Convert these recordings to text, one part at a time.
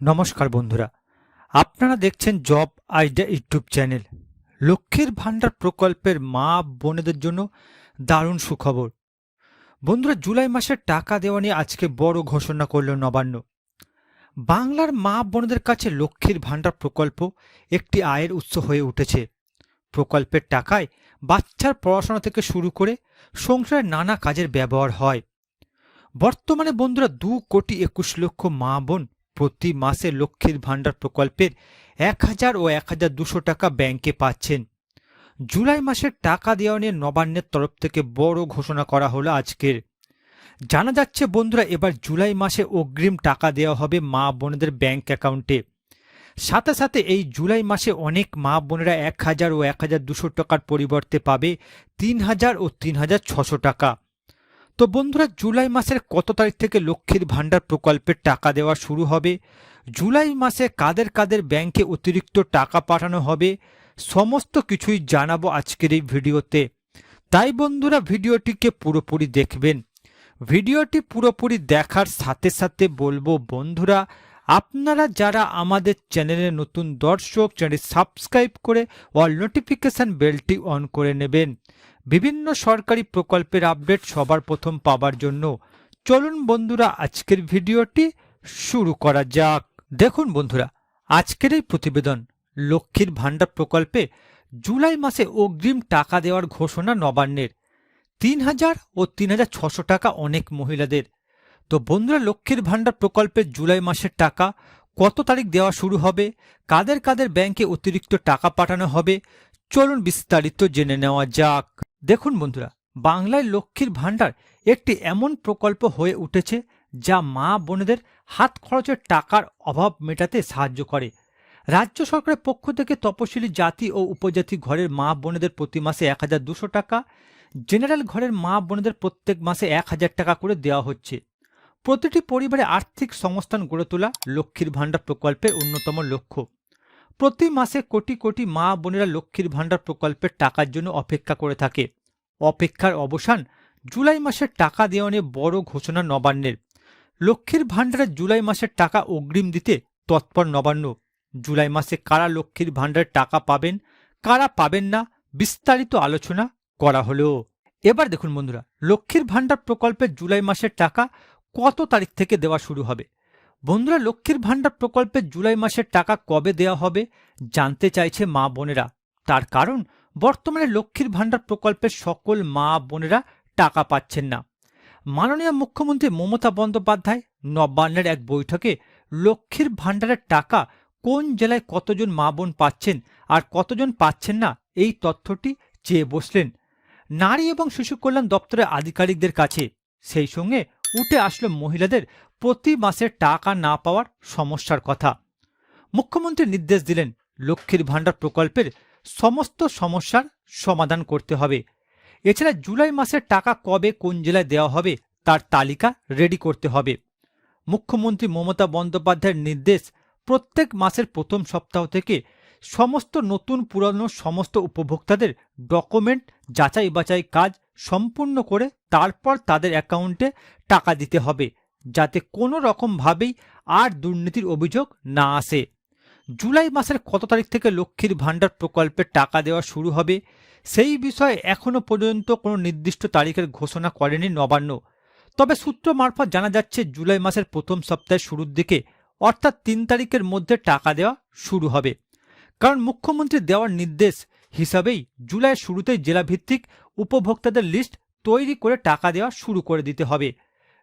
নমস্কার বন্ধুরা। আপনারা দেখছেন জব আইডিয়া ইউটিউব চ্যানেল। লক্ষ্মীর ভাণ্ডার প্রকল্পের মা বোনেদের জন্য দারুণ সুখবর। বন্ধুরা, জুলাই মাসের টাকা দেওয়া নিয়ে আজকে বড় ঘোষণা করল নবান্ন। বাংলার মা বোনদের কাছে লক্ষ্মীর ভাণ্ডার প্রকল্প একটি আয়ের উৎস হয়ে উঠেছে। প্রকল্পের টাকায় বাচ্চার পড়াশোনা থেকে শুরু করে সংসারের নানা কাজের ব্যবহার হয়। বর্তমানে বন্ধুরা, দু কোটি একুশ লক্ষ মা বোন প্রতি মাসে লক্ষ্মীর ভাণ্ডার প্রকল্পের এক হাজার ও এক হাজার দুশো টাকা ব্যাংকে পাচ্ছেন। জুলাই মাসের টাকা দেওয়া নিয়ে নবান্নের তরফ থেকে বড় ঘোষণা করা হলো আজকের। জানা যাচ্ছে, বন্ধুরা, এবার জুলাই মাসে অগ্রিম টাকা দেওয়া হবে মা বোনেদের ব্যাংক অ্যাকাউন্টে। সাথে সাথে এই জুলাই মাসে অনেক মা বোনেরা এক হাজার ও এক হাজার দুশো টাকার পরিবর্তে পাবে তিন হাজার ও তিন হাজার ছশো টাকা। তো বন্ধুরা, জুলাই মাসের কত তারিখ থেকে লক্ষ্মীর ভাণ্ডার প্রকল্পের টাকা দেওয়া শুরু হবে? জুলাই মাসে কাদের কাদের ব্যাংকে অতিরিক্ত টাকা পাঠানো হবে? সমস্ত কিছুই জানাব আজকের এই ভিডিওতে। তাই বন্ধুরা, ভিডিওটিকে পুরোপুরি দেখবেন। ভিডিওটি পুরোপুরি দেখার সাথে সাথে বলব, বন্ধুরা আপনারা যারা আমাদের চ্যানেলে নতুন দর্শক চ্যানেল সাবস্ক্রাইব করে অল নোটিফিকেশান বেলটি অন করে নেবেন। বিভিন্ন সরকারি প্রকল্পের আপডেট সবার প্রথম পাবার জন্য চলুন বন্ধুরা, আজকের ভিডিওটি শুরু করা যাক। দেখুন বন্ধুরা, আজকের এই প্রতিবেদন লক্ষ্মীর ভাণ্ডার প্রকল্পে জুলাই মাসে অগ্রিম টাকা দেওয়ার ঘোষণা নবান্নের। তিন হাজার ও তিন হাজার ছশো টাকা অনেক মহিলাদের। তো বন্ধুরা লক্ষ্মীর ভাণ্ডার প্রকল্পের জুলাই মাসের টাকা কত তারিখ দেওয়া শুরু হবে? কাদের কাদের ব্যাংকে অতিরিক্ত টাকা পাঠানো হবে? চলুন বিস্তারিত জেনে নেওয়া যাক। দেখুন বন্ধুরা, বাংলায় লক্ষ্মীর ভাণ্ডার একটি এমন প্রকল্প হয়ে উঠেছে যা মা বোনেদের হাত খরচের টাকার অভাব মেটাতে সাহায্য করে। রাজ্য সরকারের পক্ষ থেকে তপশিলি জাতি ও উপজাতি ঘরের মা বোনেদের প্রতি মাসে এক হাজার দুশো টাকা, জেনারেল ঘরের মা বোনেদের প্রত্যেক মাসে এক হাজার টাকা করে দেওয়া হচ্ছে। প্রতিটি পরিবারে আর্থিক সংস্থান গড়ে তোলা লক্ষ্মীর ভাণ্ডার প্রকল্পের অন্যতম লক্ষ্য। প্রতি মাসে কোটি কোটি মা বোনেরা লক্ষ্মীর ভাণ্ডার প্রকল্পের টাকার জন্য অপেক্ষা করে থাকে। অপেক্ষার অবসান জুলাই মাসের টাকা দেওয়া বড় ঘোষণা নবান্নের। লক্ষ্মীর ভাণ্ডারে জুলাই মাসের টাকা অগ্রিম দিতে তৎপর নবান্ন। জুলাই মাসে কারা লক্ষ্মীর ভাণ্ডারের টাকা পাবেন, কারা পাবেন না, বিস্তারিত আলোচনা করা হলো। এবার দেখুন বন্ধুরা, লক্ষ্মীর ভাণ্ডার প্রকল্পের জুলাই মাসের টাকা কত তারিখ থেকে দেওয়া শুরু হবে? বন্ধুরা, লক্ষ্মীর ভাণ্ডার প্রকল্পের জুলাই মাসের টাকা কবে দেওয়া হবে জানতে চাইছে মা বোনেরা। তার কারণ, বর্তমানে লক্ষ্মীর ভাণ্ডার প্রকল্পের সকল মা বোনেরা টাকা পাচ্ছেন না। মাননীয় মুখ্যমন্ত্রী মমতা বন্দ্যোপাধ্যায় নবান্নের এক বৈঠকে লক্ষ্মীর ভাণ্ডারের টাকা কোন জেলায় কতজন মা বোন পাচ্ছেন আর কতজন পাচ্ছেন না, এই তথ্যটি চেয়ে বসলেন। নারী এবং শিশু কল্যাণ দপ্তরের আধিকারিকদের কাছে। সেই সঙ্গে উঠে আসলো মহিলাদের প্রতি মাসে টাকা না পাওয়ার সমস্যার কথা। মুখ্যমন্ত্রী নির্দেশ দিলেন লক্ষ্মীর ভাণ্ডার প্রকল্পের সমস্ত সমস্যার সমাধান করতে হবে। এছাড়া জুলাই মাসের টাকা কবে কোন জেলায় দেওয়া হবে তার তালিকা রেডি করতে হবে। মুখ্যমন্ত্রী মমতা বন্দ্যোপাধ্যায়ের নির্দেশ প্রত্যেক মাসের প্রথম সপ্তাহ থেকে সমস্ত নতুন পুরানো সমস্ত উপভোক্তাদের ডকুমেন্ট যাচাই বাছাই কাজ সম্পূর্ণ করে তারপর তাদের অ্যাকাউন্টে টাকা দিতে হবে, যাতে কোনো রকমভাবেই আর দুর্নীতির অভিযোগ না আসে। জুলাই মাসের কত তারিখ থেকে লক্ষ্মীর ভাণ্ডার প্রকল্পে টাকা দেওয়া শুরু হবে, সেই বিষয়ে এখনও পর্যন্ত কোনো নির্দিষ্ট তারিখের ঘোষণা করেনি নবান্ন। তবে সূত্র মারফত জানা যাচ্ছে, জুলাই মাসের প্রথম সপ্তাহের শুরুর দিকে অর্থাৎ তিন তারিখের মধ্যে টাকা দেওয়া শুরু হবে। কারণ মুখ্যমন্ত্রী দেওয়ার নির্দেশ হিসাবেই জুলাইয়ের শুরুতেই জেলাভিত্তিক উপভোক্তাদের লিস্ট তৈরি করে টাকা দেওয়া শুরু করে দিতে হবে।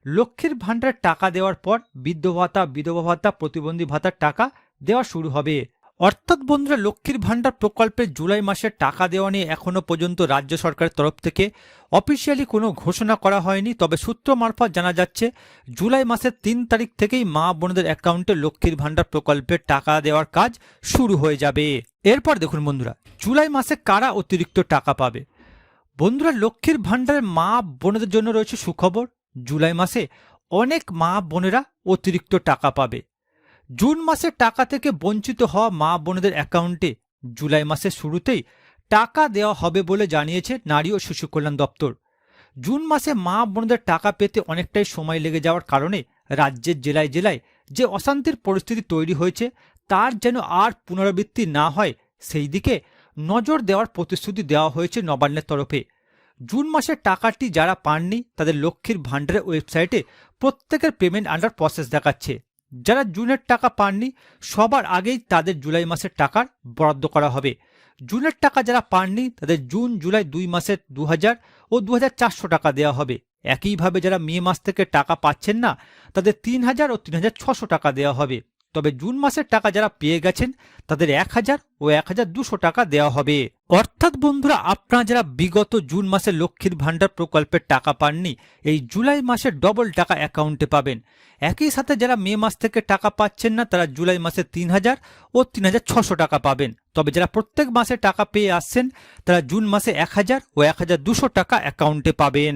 লক্ষ্মীর ভাণ্ডারের টাকা দেওয়ার পর বৃদ্ধ ভাতা, বিধবা ভাতা, প্রতিবন্ধী ভাতার টাকা দেওয়া শুরু হবে। অর্থাৎ বন্ধুরা, লক্ষ্মীর ভাণ্ডার প্রকল্পের জুলাই মাসের টাকা দেওয়া নিয়ে এখনও পর্যন্ত রাজ্য সরকারের তরফ থেকে অফিসিয়ালি কোনো ঘোষণা করা হয়নি, তবে সূত্র মারফত জানা যাচ্ছে, জুলাই মাসের তিন তারিখ থেকেই মা বোনদের অ্যাকাউন্টে লক্ষ্মীর ভাণ্ডার প্রকল্পের টাকা দেওয়ার কাজ শুরু হয়ে যাবে। এরপর দেখুন বন্ধুরা, জুলাই মাসে কারা অতিরিক্ত টাকা পাবে? বন্ধুরা, লক্ষ্মীর ভাণ্ডারের মা বোনদের জন্য রয়েছে সুখবর। জুলাই মাসে অনেক মা বোনেরা অতিরিক্ত টাকা পাবে। জুন মাসে টাকা থেকে বঞ্চিত হওয়া মা বোনেদের অ্যাকাউন্টে জুলাই মাসের শুরুতেই টাকা দেওয়া হবে বলে জানিয়েছে নারী ও শিশু কল্যাণ দপ্তর। জুন মাসে মা বোনদের টাকা পেতে অনেকটাই সময় লেগে যাওয়ার কারণে রাজ্যের জেলায় জেলায় যে অশান্তির পরিস্থিতি তৈরি হয়েছে, তার যেন আর পুনরাবৃত্তি না হয় সেই দিকে নজর দেওয়ার প্রতিশ্রুতি দেওয়া হয়েছে নবান্নের তরফে। জুন মাসের টাকাটি যারা পাননি, তাদের লক্ষ্মীর ভাণ্ডারের ওয়েবসাইটে প্রত্যেকের পেমেন্ট আন্ডার প্রসেস দেখাচ্ছে। যারা জুনের টাকা পাননি, সবার আগেই তাদের জুলাই মাসের টাকার বরাদ্দ করা হবে। জুনের টাকা যারা পাননি, তাদের জুন, জুলাই দুই মাসের দু হাজার ও দু হাজার চারশো টাকা দেওয়া হবে। একইভাবে যারা মে মাস থেকে টাকা পাচ্ছেন না, তাদের তিন হাজার ও তিন টাকা দেওয়া হবে। তবে জুন মাসের টাকা যারা পেয়ে গেছেন, তাদের এক হাজার ও এক হাজার দুশো টাকা দেওয়া হবে। অর্থাৎ বন্ধুরা, আপনারা যারা বিগত জুন মাসে লক্ষ্মীর ভাণ্ডার প্রকল্পের টাকা পাননি, এই জুলাই মাসে ডবল টাকা অ্যাকাউন্টে পাবেন। একই সাথে যারা মে মাস থেকে টাকা পাচ্ছেন না, তারা জুলাই মাসে তিন হাজার ও তিন হাজার ছশো টাকা পাবেন। তবে যারা প্রত্যেক মাসে টাকা পেয়ে আসছেন, তারা জুন মাসে এক হাজার ও এক হাজার দুশো টাকা অ্যাকাউন্টে পাবেন।